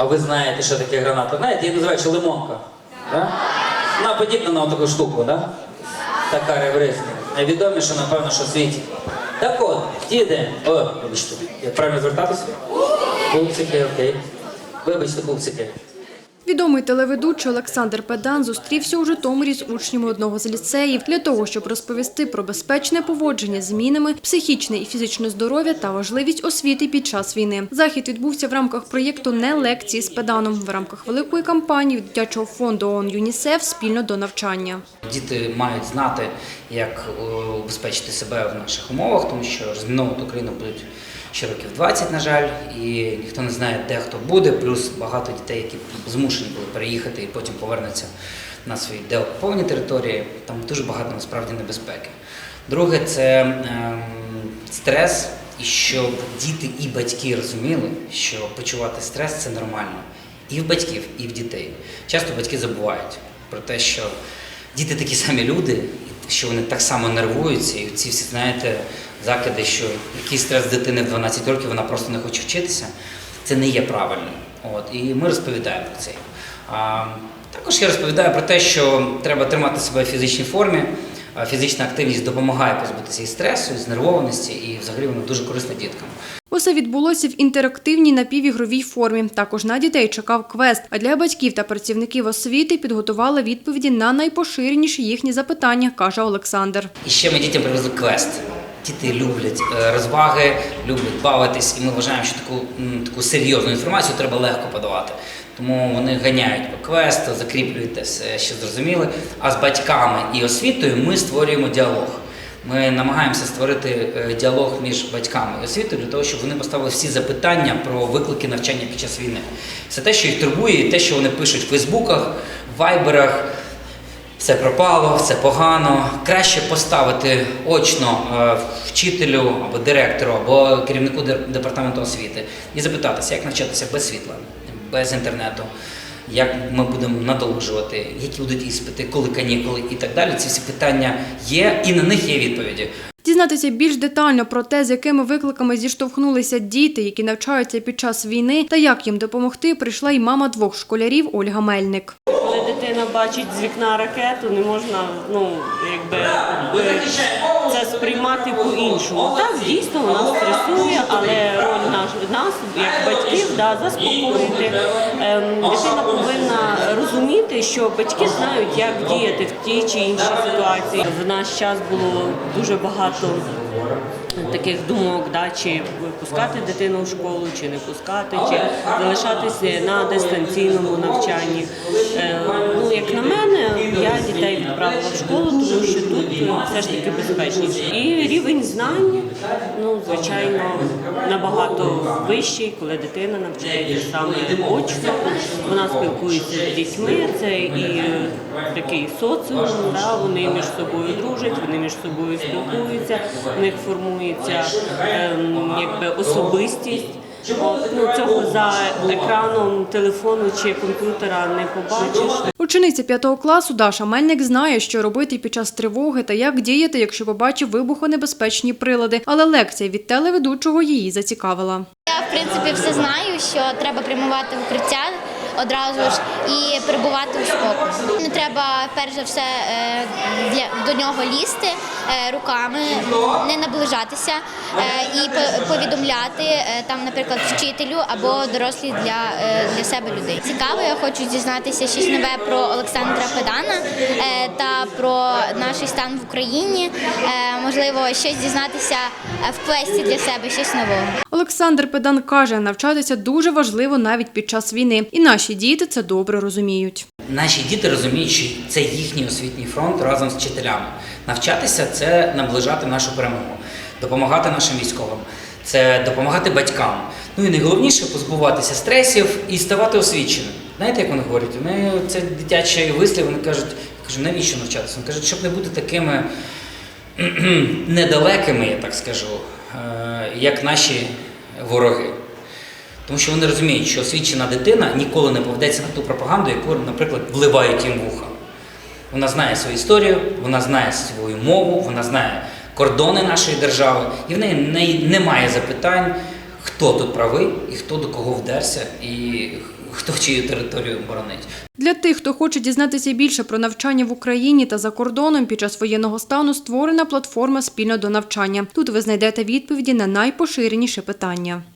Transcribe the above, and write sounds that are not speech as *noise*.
А ви знаєте, що таке граната? Знаєте, її називають лимонка. Да? Вона подібна на таку штуку, да? така ребристка. Найвідоміша, напевно, що в світі. Так от, діде. о, вибачте, як правильно звертатися? Купцики, окей. Вибачте, пупсики. Відомий телеведучий Олександр Педан зустрівся у Житомирі з учнями одного з ліцеїв для того, щоб розповісти про безпечне поводження з мінами, психічне і фізичне здоров'я та важливість освіти під час війни. Захід відбувся в рамках проєкту Не лекції з педаном в рамках великої кампанії дитячого фонду ООН ЮНІСЕФ спільно до навчання. Діти мають знати, як е, убезпечити себе в наших умовах, тому що розміновувати Україну будуть ще років 20, на жаль, і ніхто не знає, де хто буде, плюс багато дітей, які змушені були переїхати і потім повернуться на свої деокуповані території. Там дуже багато насправді небезпеки. Друге, це ем, стрес, і щоб діти і батьки розуміли, що почувати стрес це нормально. І в батьків, і в дітей. Часто батьки забувають про те, що діти такі самі люди, що вони так само нервуються, і ці всі, знаєте, закиди, що який стрес дитини в 12 років, вона просто не хоче вчитися, це не є правильним. От, і ми розповідаємо про це. А, також я розповідаю про те, що треба тримати себе в фізичній формі. А Фізична активність допомагає позбутися і стресу, і знервованості, і взагалі вона дуже корисна діткам. Усе відбулося в інтерактивній напівігровій формі. Також на дітей чекав квест. А для батьків та працівників освіти підготували відповіді на найпоширеніші їхні запитання, каже Олександр. І ще ми дітям привезли квест. Діти люблять е, розваги, люблять бавитись, і ми вважаємо, що таку, таку серйозну інформацію треба легко подавати. Тому вони ганяють по квесту, закріплюють все, що зрозуміли. А з батьками і освітою ми створюємо діалог. Ми намагаємося створити е, діалог між батьками і освітою для того, щоб вони поставили всі запитання про виклики навчання під час війни. Це те, що їх турбує, і те, що вони пишуть в Фейсбуках, в Вайберах, все пропало, все погано. Краще поставити очно е, вчителю або директору, або керівнику департаменту освіти і запитатися, як навчатися без світла, без інтернету, як ми будемо надолужувати, які будуть іспити, коли канікули і так далі. Ці всі питання є, і на них є відповіді. Дізнатися більш детально про те, з якими викликами зіштовхнулися діти, які навчаються під час війни, та як їм допомогти, прийшла й мама двох школярів Ольга Мельник. Дитина бачить з вікна ракету, не можна ну якби е, це сприймати по-іншому. Так, дійсно вона стресує, але роль наш нас, як батьків, да, заспокоїти. Ем, дитина повинна розуміти, що батьки знають, як діяти в тій чи іншій ситуації. В наш час було дуже багато таких думок, да, чи пускати дитину в школу, чи не пускати, чи залишатися на дистанційному навчанні. Е, ну, як на мене, я дітей відправила в школу, тому що тут все ж таки безпечніше. І рівень знань, ну, звичайно, набагато вищий, коли дитина навчається саме очно. Вона спілкується з дітьми, це і такий соціум, да, вони між собою дружать, вони між собою спілкуються, в них формується ем, якби особистість. Ну, цього за екраном телефону чи комп'ютера не побачиш. Учениця п'ятого класу Даша Мельник знає, що робити під час тривоги та як діяти, якщо побачив вибухонебезпечні прилади. Але лекція від телеведучого її зацікавила. Я в принципі все знаю, що треба прямувати в укриття одразу ж і перебувати у спокою. Не треба перш за все е, до нього лізти е, руками, не наближатися е, і повідомляти там, наприклад, вчителю або дорослі для, для себе людей. Цікаво, я хочу дізнатися щось нове про Олександра Педана та про наш стан в Україні. Можливо, щось дізнатися в квесті для себе, щось нового. Олександр Педан каже, навчатися дуже важливо навіть під час війни, і наші діти це добре розуміють. Наші діти розуміють, що це їхній освітній фронт разом з вчителями. Навчатися це наближати нашу перемогу, допомагати нашим військовим, це допомагати батькам. Ну і найголовніше позбуватися стресів і ставати освіченим. Знаєте, як вони говорять? Вони це дитячий вислів, вони кажуть, я кажу, навіщо навчатися? Вони кажуть, щоб не бути такими *clears throat* недалекими, я так скажу, е, як наші вороги. Тому що вони розуміють, що освічена дитина ніколи не поведеться на ту пропаганду, яку, наприклад, вливають їм вуха. Вона знає свою історію, вона знає свою мову, вона знає кордони нашої держави, і в неї не- немає запитань, хто тут правий і хто до кого вдерся, і хто чию територію боронить. Для тих, хто хоче дізнатися більше про навчання в Україні та за кордоном під час воєнного стану, створена платформа спільно до навчання. Тут ви знайдете відповіді на найпоширеніші питання.